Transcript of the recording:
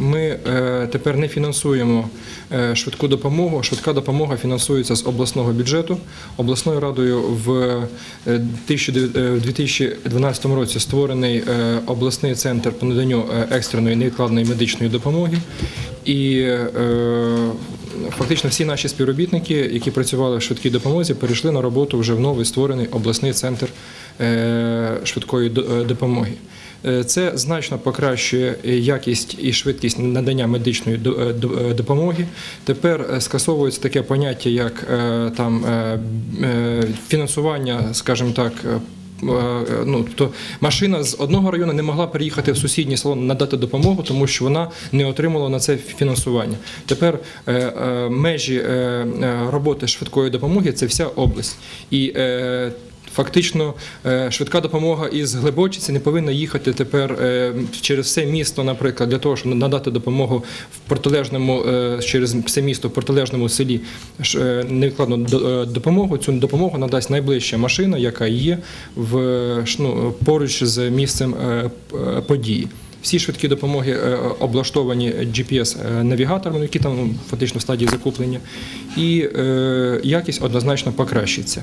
Ми е, тепер не фінансуємо е, швидку допомогу. Швидка допомога фінансується з обласного бюджету. Обласною радою в е, 1900 е, 2012 році створений обласний центр по наданню екстреної невідкладної медичної допомоги. І фактично всі наші співробітники, які працювали в швидкій допомозі, перейшли на роботу вже в новий створений обласний центр швидкої допомоги. Е, Це значно покращує якість і швидкість надання медичної е, до- е, допомоги. Тепер е, скасовується таке поняття, як е, там е, е, фінансування, скажімо так. е, е, Ну, тобто машина з одного району не могла переїхати в сусідній салон надати допомогу, тому що вона не отримала на це фінансування. Тепер е, е, межі е, е, роботи швидкої допомоги це вся область. І е, Фактично, е, швидка допомога із Глибочиці не повинна їхати тепер е, через все місто, наприклад, для того, щоб надати допомогу в протилежному е, через все місто в протилежному селі невідкладну допомогу. Цю допомогу надасть найближча машина, яка є в ну, поруч з місцем події. Всі швидкі допомоги облаштовані GPS-навігаторами, які там ну, фактично в стадії закуплення, і якість однозначно покращиться.